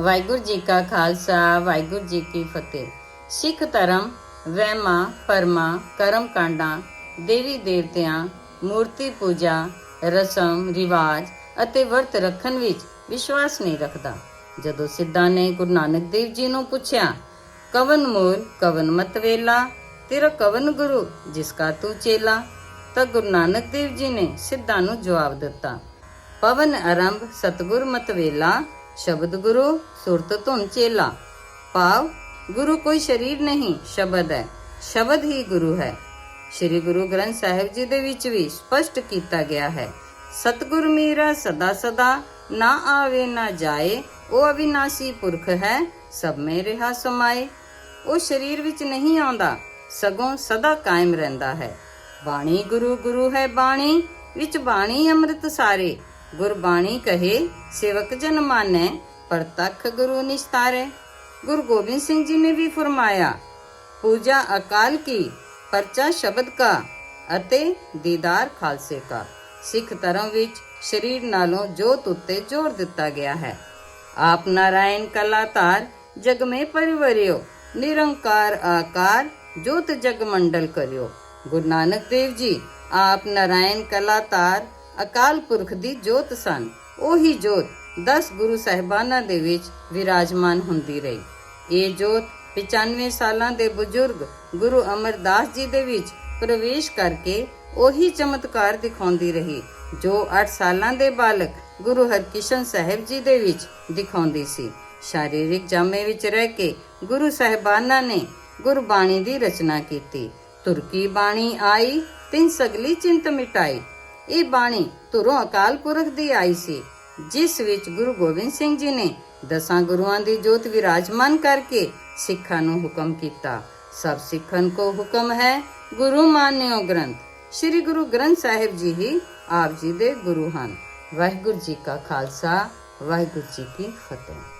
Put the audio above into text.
ਵਾਹਿਗੁਰੂ ਜੀ ਕਾ ਖਾਲਸਾ, ਵਾਹਿਗੁਰੂ ਜੀ ਕੀ ਫਤਿਹ। ਸਿੱਖ ਧਰਮ, ਵਹਿਮਾਂ ਪਰਮਾ ਕਰਮ ਕਾਂਡਾਂ ਦੇਵੀ ਦੇਵਤਿਆਂ, ਮੂਰਤੀ ਪੂਜਾ, ਰਸਮ, ਰਿਵਾਜ ਅਤੇ ਵਰਤ ਰੱਖਣ ਵਿੱਚ ਵਿਸ਼ਵਾਸ ਨਹੀਂ ਰੱਖਦਾ। ਜਦੋਂ ਸਿੱਧਾਂ ਨੇ ਗੁਰੂ ਨਾਨਕ ਦੇਵ ਜੀ ਨੂੰ ਪੁੱਛਿਆ, ਕਵਨ ਮੂਲ, ਕਵਨ ਮਤ ਵੇਲਾ? ਤੇਰਾ ਕਵਨ ਗੁਰੂ, ਜਿਸ ਕਾ ਤੂੰ ਚੇਲਾ? ਤਾਂ ਗੁਰੂ ਨਾਨਕ ਦੇਵ ਜੀ ਨੇ ਸਿੱਧਾਂ ਨੂੰ ਜਵਾਬ ਦਿੱਤਾ, ਪਵਨ ਆਰੰਭ ਸਤਗੁਰ ਮਤ ਵੇਲਾ ਸ਼ਬਦ ਗੁਰੂ ਸੁਰਤ ਧੁਨ ਚੇਲਾ। ਭਾਵ, ਗੁਰੂ ਕੋਈ ਸ਼ਰੀਰ ਨਹੀਂ, ਸ਼ਬਦ ਹੈ। ਸ਼ਬਦ ਹੀ ਗੁਰੂ ਹੈ। ਸ੍ਰੀ ਗੁਰੂ ਗ੍ਰੰਥ ਸਾਹਿਬ ਜੀ ਦੇ ਵਿੱਚ ਵੀ ਸਪਸ਼ਟ ਕੀਤਾ ਗਿਆ ਹੈ। ਸਤਗੁਰ ਮੀਰਾ ਸਦਾ ਸਦਾ, ਨਾ ਆਵੇ ਨਾ ਜਾਏ, ਉਹ ਅਵਿਨਾਸੀ ਪੁਰਖ ਹੈ, ਸਭ ਮੇ ਰਹਾ ਸਮਾਏ। ਉਹ ਸਰੀਰ ਵਿੱਚ ਨਹੀਂ ਆਉਂਦਾ, ਸਗੋਂ ਸਦਾ ਕਾਇਮ ਰਹਿੰਦਾ ਹੈ। ਬਾਣੀ ਗੁਰੂ ਗੁਰੂ ਹੈ ਬਾਣੀ, ਵਿੱਚ ਬਾਣੀ ਅੰਮ੍ਰਿਤ ਸਾਰੇ। ਗੁਰਬਾਣੀ ਕਹੇ, ਸੇਵਕ ਜਨ ਮਾਨੈ ਪ੍ਰਤੱਖ ਗੁਰੂ ਨਿਸਤਾਰੇ। ਗੁਰੂ ਗੋਬਿੰਦ ਸਿੰਘ ਜੀ ਨੇ ਵੀ ਫਰਮਾਇਆ, ਪੂਜਾ ਅਕਾਲ ਕੀ, ਪਰਚਾ ਸ਼ਬਦ ਕਾ, ਅਤੇ ਦੀਦਾਰ ਖਾਲਸੇ ਕਾ। ਸਿੱਖ ਧਰਮ ਵਿੱਚ ਸਰੀਰ ਨਾਲੋਂ ਜੋਤ ਉੱਤੇ ਜ਼ੋਰ ਦਿੱਤਾ ਗਿਆ ਹੈ। ਆਪ ਨਾਰਾਇਣ ਕਲਾਤਾਰ ਜਗ ਮੇ ਪਰਿਵਰਿਓ, ਨਿਰੰਕਾਰ ਆਕਾਰ, ਜੋਤ ਜਗ ਮੰਡਲ ਕਰਿਓ। ਗੁਰੂ ਨਾਨਕ ਦੇਵ ਜੀ, ਆਪ ਨਾਰਾਇਣ ਕਲਾਤਾਰ ਅਕਾਲ ਪੁਰਖ ਦੀ ਜੋਤ ਸਨ। ਉਹੀ ਜੋਤ 10 ਗੁਰੂ ਸਾਹਿਬਾਨਾਂ ਦੇ ਵਿੱਚ ਵਿਰਾਜਮਾਨ ਹੁੰਦੀ ਰਹੀ। ਇਹ ਜੋਤ 95 ਸਾਲਾਂ ਦੇ ਬਜ਼ੁਰਗ ਗੁਰੂ ਅਮਰਦਾਸ ਜੀ ਦੇ ਵਿੱਚ ਪ੍ਰਵੇਸ਼ ਕਰਕੇ ਉਹੀ ਚਮਤਕਾਰ ਦਿਖਾਉਂਦੀ ਰਹੀ, ਜੋ 8 ਸਾਲਾਂ ਦੇ ਬਾਲਕ ਗੁਰੂ ਹਰਕ੍ਰਿਸ਼ਨ ਸਾਹਿਬ ਜੀ ਦੇ ਵਿੱਚ ਦਿਖਾਉਂਦੀ ਸੀ। ਸ਼ਾਰੀਰਿਕ ਜਾਮੇ ਵਿੱਚ ਰਹਿ ਕੇ ਗੁਰੂ ਸਾਹਿਬਾਨਾਂ ਨੇ ਗੁਰਬਾਣੀ ਦੀ ਰਚਨਾ ਕੀਤੀ। ਤੁਰਕੀ ਬਾਣੀ ਆਈ, ਤਿੰਨ ਸਗਲੀ ਚਿੰਤ ਮਿਟਾਈ। ਇਹ ਬਾਣੀ ਧੁਰੋਂ ਅਕਾਲ ਪੁਰਖ ਦੀ ਆਈ ਸੀ, ਜਿਸ ਵਿੱਚ ਗੁਰੂ ਗੋਬਿੰਦ ਸਿੰਘ ਜੀ ਨੇ ਦਸਾਂ ਗੁਰੂਆਂ ਦੀ ਜੋਤ ਵਿਰਾਜਮਾਨ ਕਰਕੇ ਸਿੱਖਾਂ ਨੂੰ ਹੁਕਮ ਕੀਤਾ। ਸਭ ਸਿੱਖਨ ਕੋ ਹੁਕਮ ਹੈ, ਗੁਰੂ ਮਾਨਿਓ ਗ੍ਰੰਥ। ਸ੍ਰੀ ਗੁਰੂ ਗ੍ਰੰਥ ਸਾਹਿਬ ਜੀ ਹੀ ਆਪ ਜੀ ਦੇ ਗੁਰੂ ਹਨ। ਵਾਹਿਗੁਰੂ ਜੀ ਕਾ ਖਾਲਸਾ, ਵਾਹਿਗੁਰੂ ਜੀ ਕੀ ਫਤਿਹ।